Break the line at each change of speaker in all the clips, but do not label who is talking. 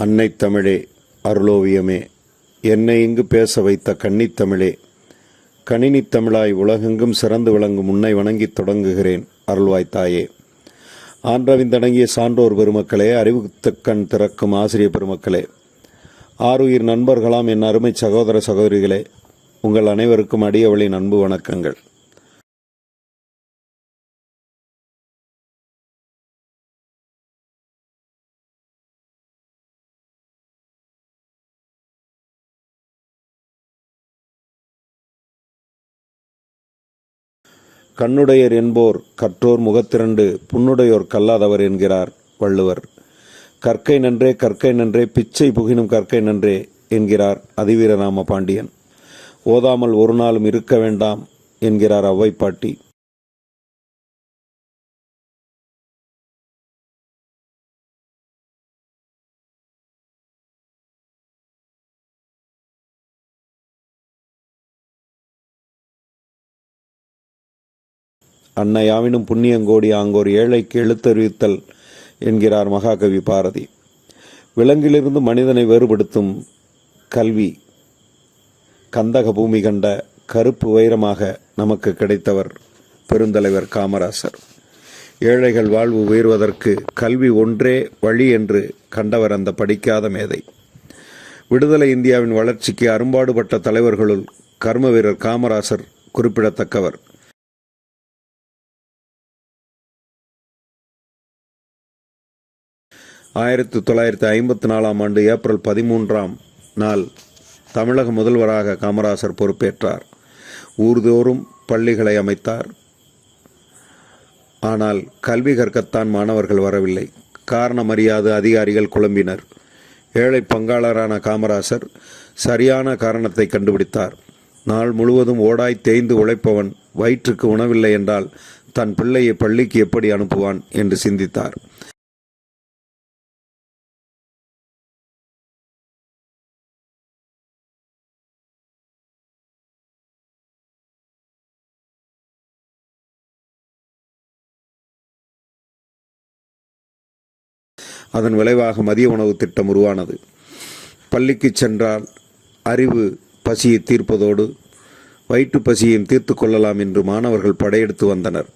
அன்னை தமிழே அருளோவியமே. என்னை இங்கு பேச வைத்த கன்னித்தமிழே கணினித் தமிழாய் உலகெங்கும் சிறந்து விளங்கும் உன்னை வணங்கித் தொடங்குகிறேன் அருள்வாய் தாயே ஆன்றவிந்தடங்கிய சான்றோர் பெருமக்களே அறிவுத்துக்கண் திறக்கும் ஆசிரிய பெருமக்களே ஆறுயிர் நண்பர்களாம் என் அருமை சகோதர சகோதரிகளே உங்கள் அனைவருக்கும் அடியவளின் அன்பு வணக்கங்கள். கண்ணுடையர் என்போர் கற்றோர் முகத்திரண்டு புண்ணுடையோர் கல்லாதவர் என்கிறார் வள்ளுவர். கற்கை நன்றே கற்கை நன்றே பிச்சை புகினும் கற்கை நன்றே என்கிறார் அதிவீரராம பாண்டியன் ஓதாமல் ஒரு நாளும் இருக்க வேண்டாம் என்கிறார் அவ்வைப்பாட்டி அன்னையாவினும் புண்ணியங்கோடி ஆங்கோர் ஏழைக்கு எழுத்தறிவித்தல் என்கிறார் மகாகவி பாரதி. விலங்கிலிருந்து மனிதனை வேறுபடுத்தும் கல்வி கந்தக பூமி கண்ட கருப்பு வைரமாக நமக்கு கிடைத்தவர் பெருந்தலைவர் காமராசர். ஏழைகள் வாழ்வு உயர்வதற்கு கல்வி ஒன்றே வழி என்று கண்டவர் அந்த படிக்காத மேதை. விடுதலை இந்தியாவின் வளர்ச்சிக்கு அரும்பாடுபட்ட தலைவர்களுள் கர்ம வீரர் காமராசர் குறிப்பிடத்தக்கவர். ஆயிரத்தி தொள்ளாயிரத்தி ஐம்பத்தி நாலாம் ஆண்டு ஏப்ரல் பதிமூன்றாம் நாள் தமிழக முதல்வராக காமராசர் பொறுப்பேற்றார். ஊர்தோறும் பள்ளிகளை அமைத்தார். ஆனால் கல்வி கற்கத்தான் மாணவர்கள் வரவில்லை. காரணம் அறியாத அதிகாரிகள் குழம்பினர். ஏழை பங்காளரான காமராசர் சரியான காரணத்தை கண்டுபிடித்தார். நாள் முழுவதும் ஓடாய் தேய்ந்து உழைப்பவன் வயிற்றுக்கு உணவில்லை என்றால் தன் பிள்ளையை பள்ளிக்கு எப்படி அனுப்புவான் என்று சிந்தித்தார். அதன் விளைவாக மதிய உணவு திட்டம் உருவானது. பள்ளிக்கு சென்றால் அறிவு பசியை தீர்ப்பதோடு வயிற்று பசியையும் தீர்த்து கொள்ளலாம் என்று மாணவர்கள் படையெடுத்து வந்தனர்.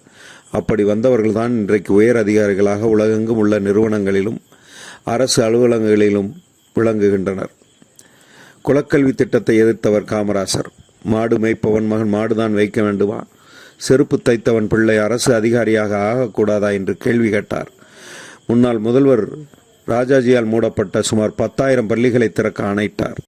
அப்படி வந்தவர்கள்தான் இன்றைக்கு உயர் அதிகாரிகளாக உலகெங்கும் உள்ள நிறுவனங்களிலும் அரசு அலுவலகங்களிலும் விளங்குகின்றனர். குலக்கல்வி திட்டத்தை எதிர்த்தவர் காமராசர். மாடு மேய்ப்பவன் மகன் மாடுதான் வைக்க வேண்டுமா? செருப்பு தைத்தவன் பிள்ளை அரசு அதிகாரியாக ஆகக்கூடாதா என்று கேள்வி கேட்டார். முன்னாள் முதல்வர் ராஜாஜியால் மூடப்பட்ட சுமார் பத்தாயிரம் பள்ளிகளை திறக்க ஆணையிட்டார்.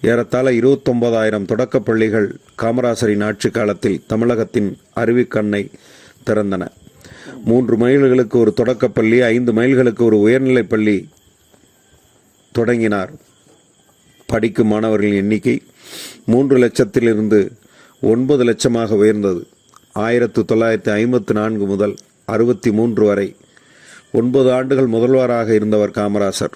ஏறத்தாழ இருபத்தொன்பதாயிரம் தொடக்கப் பள்ளிகள் காமராசரின் ஆட்சி காலத்தில் தமிழகத்தின் அருவிக்கண்ணை திறந்தன. மூன்று மைல்களுக்கு ஒரு தொடக்கப்பள்ளி ஐந்து மைல்களுக்கு ஒரு உயர்நிலைப் பள்ளி தொடங்கினார். படிக்கும் மாணவர்களின் எண்ணிக்கை மூன்று லட்சத்திலிருந்து ஒன்பது லட்சமாக உயர்ந்தது. ஆயிரத்து தொள்ளாயிரத்தி ஐம்பத்தி நான்கு முதல் அறுபத்தி மூன்று வரை ஒன்பது ஆண்டுகள் முதல்வராக இருந்தவர் காமராசர்.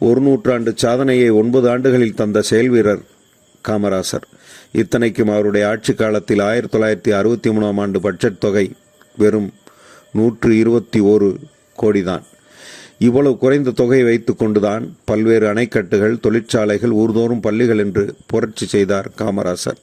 ஒரு நூற்றாண்டு சாதனையை ஒன்பது ஆண்டுகளில் தந்த செயல்வீரர் காமராசர். இத்தனைக்கும் அவருடைய ஆட்சி காலத்தில் ஆயிரத்தி தொள்ளாயிரத்தி அறுபத்தி மூணாம் ஆண்டு பட்ஜெட் தொகை வெறும் நூற்று இருபத்தி ஓரு கோடிதான். இவ்வளவு குறைந்த தொகையை வைத்துக் கொண்டுதான் பல்வேறு அணைக்கட்டுகள் தொழிற்சாலைகள் ஊர்தோறும் பள்ளிகள் என்று புரட்சி செய்தார் காமராசர்.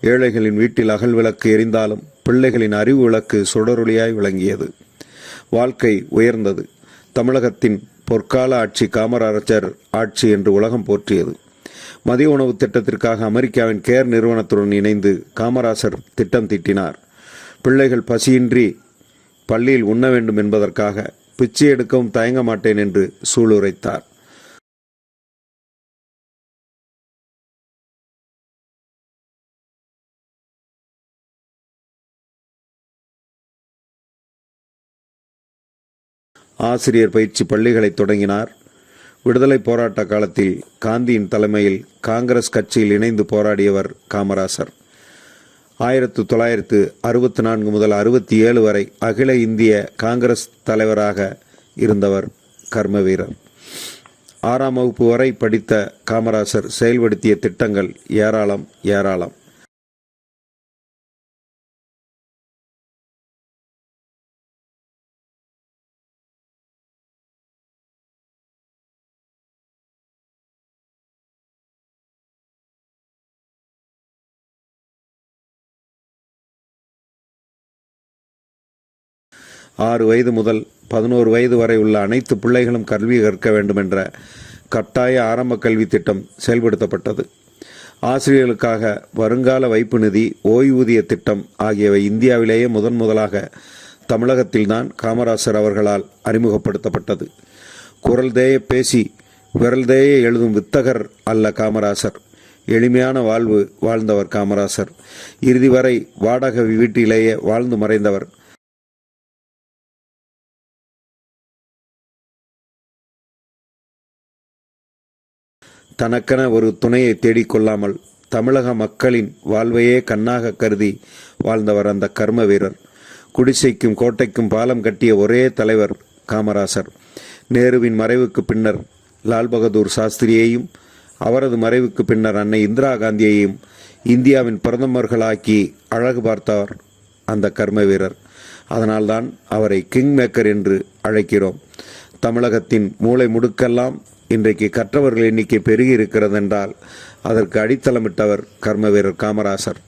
ஏழைகளின் வீட்டில் அகல் விளக்கு எரிந்தாலும் பிள்ளைகளின் அறிவு விளக்கு சுடரொளியாய் விளங்கியது. வாழ்க்கை உயர்ந்தது. தமிழகத்தின் பொற்கால ஆட்சி காமராஜர் ஆட்சி என்று உலகம் போற்றியது. மதிய உணவு திட்டத்திற்காக அமெரிக்காவின் கேர் நிறுவனத்துடன் இணைந்து காமராசர் திட்டம் தீட்டினார். பிள்ளைகள் பசியின்றி பள்ளியில் உண்ண வேண்டும் என்பதற்காக பிச்சை எடுக்கவும் தயங்க மாட்டேன் என்று சூளுரைத்தார். ஆசிரியர் பயிற்சி பள்ளிகளை தொடங்கினார். விடுதலை போராட்ட காலத்தில் காந்தியின் தலைமையில் காங்கிரஸ் கட்சியில் இணைந்து போராடியவர் காமராசர். ஆயிரத்து தொள்ளாயிரத்து அறுபத்தி நான்கு முதல் அறுபத்தி ஏழு வரை அகில இந்திய காங்கிரஸ் தலைவராக இருந்தவர் கர்ம வீரர் ஆறாம் வகுப்பு வரை படித்த காமராசர் செயல்படுத்திய திட்டங்கள் ஏராளம் ஏராளம். ஆறு வயது முதல் பதினோரு வயது வரை உள்ள அனைத்து பிள்ளைகளும் கல்வி கற்க வேண்டும் என்ற கட்டாய ஆரம்ப கல்வி திட்டம் செயல்படுத்தப்பட்டது. ஆசிரியர்களுக்காக வருங்கால வைப்பு நிதி ஓய்வூதிய திட்டம் ஆகியவை இந்தியாவிலேயே முதன் முதலாக தமிழகத்தில்தான் காமராசர் அவர்களால் அறிமுகப்படுத்தப்பட்டது. குரல் தேய பேசி விரல் தேய எழுதும் வித்தகர் அல்ல காமராசர். எளிமையான வாழ்வு வாழ்ந்தவர் காமராசர். இறுதி வரை வாடகை வீட்டிலேயே வாழ்ந்து மறைந்தவர் தனக்கென ஒரு துணையை தேடிக்கொள்ளாமல் தமிழக மக்களின் வாழ்வையே கண்ணாக கருதி வாழ்ந்தவர் அந்த கர்ம வீரர். குடிசைக்கும் கோட்டைக்கும் பாலம் கட்டிய ஒரே தலைவர் காமராசர். நேருவின் மறைவுக்கு பின்னர் லால் பகதூர் சாஸ்திரியையும் அவரது மறைவுக்கு பின்னர் அன்னை இந்திரா காந்தியையும் இந்தியாவின் பிரதமர்களாக்கி அழகு பார்த்தவர் அந்த கர்ம வீரர். அதனால்தான் அவரை கிங் மேக்கர் என்று அழைக்கிறோம். தமிழகத்தின் மூளை முடுக்கெல்லாம் இன்றைக்கு கற்றவர்கள் எண்ணிக்கை பெருகி இருக்கிறதென்றால் அதற்கு அடித்தளமிட்டவர் கர்மவீரர் காமராசர்.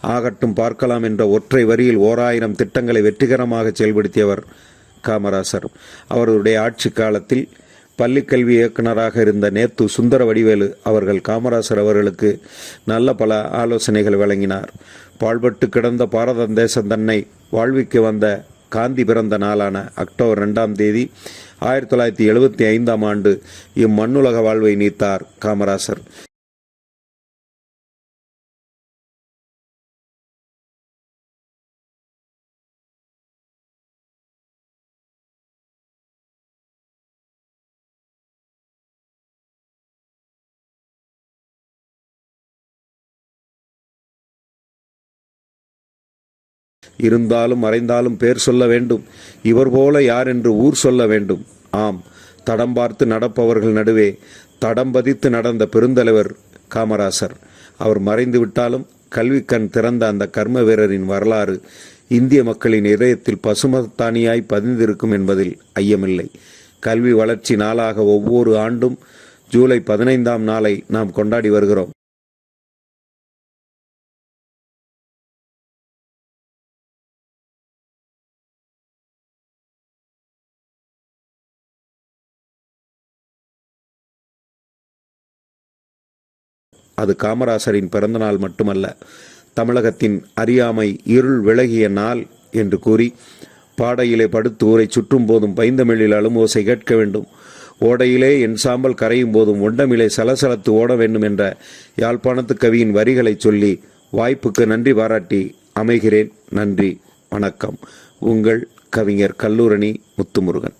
ஆகட்டும் பார்க்கலாம் என்ற ஒற்றை வரியில் ஓராயிரம் திட்டங்களை வெற்றிகரமாக செயல்படுத்தியவர் காமராசர். அவருடைய ஆட்சி காலத்தில் பள்ளிக்கல்வி இயக்குனராக இருந்த நேத்து சுந்தர வடிவேலு அவர்கள் காமராசர் அவர்களுக்கு நல்ல பல ஆலோசனைகள் வழங்கினார். பாழ்பட்டு கிடந்த பாரத தேசம் தன்னை வாழ்விக்க வந்த காந்தி பிறந்த நாளான அக்டோபர் ரெண்டாம் தேதி ஆயிரத்தி தொள்ளாயிரத்தி எழுபத்தி ஐந்தாம் ஆண்டு இம்மண்ணுலக வாழ்வை நீத்தார் காமராசர். இருந்தாலும் மறைந்தாலும் பேர் சொல்ல வேண்டும். இவர் போல யார் என்று ஊர் சொல்ல வேண்டும். ஆம் தடம் பார்த்து நடப்பவர்கள் நடுவே தடம் பதித்து நடந்த பெருந்தலைவர் காமராசர். அவர் மறைந்து விட்டாலும் கல்விக்கண் திறந்த அந்த கர்ம வீரரின் வரலாறு இந்திய மக்களின் இதயத்தில் பசுமத்தானியாய் பதிந்திருக்கும் என்பதில் ஐயமில்லை. கல்வி வளர்ச்சி நாளாக ஒவ்வொரு ஆண்டும் ஜூலை பதினைந்தாம் நாளை நாம் கொண்டாடி வருகிறோம். அது காமராசரின் பிறந்தநாள் மட்டுமல்ல தமிழகத்தின் அறியாமை இருள் விலகிய நாள் என்று கூறி பாடையிலே படுத்து ஊரை சுற்றும் போதும் பைந்தமிழில் அழுமோசை கேட்க வேண்டும். ஓடையிலே என் சாம்பல் கரையும் போதும் ஒண்டமிலே சலசலத்து ஓட வேண்டும் என்ற யாழ்ப்பாணத்து கவியின் வரிகளை சொல்லி வாய்ப்புக்கு நன்றி பாராட்டி அமைகிறேன். நன்றி வணக்கம். உங்கள் கவிஞர் கல்லூரணி முத்துமுருகன்.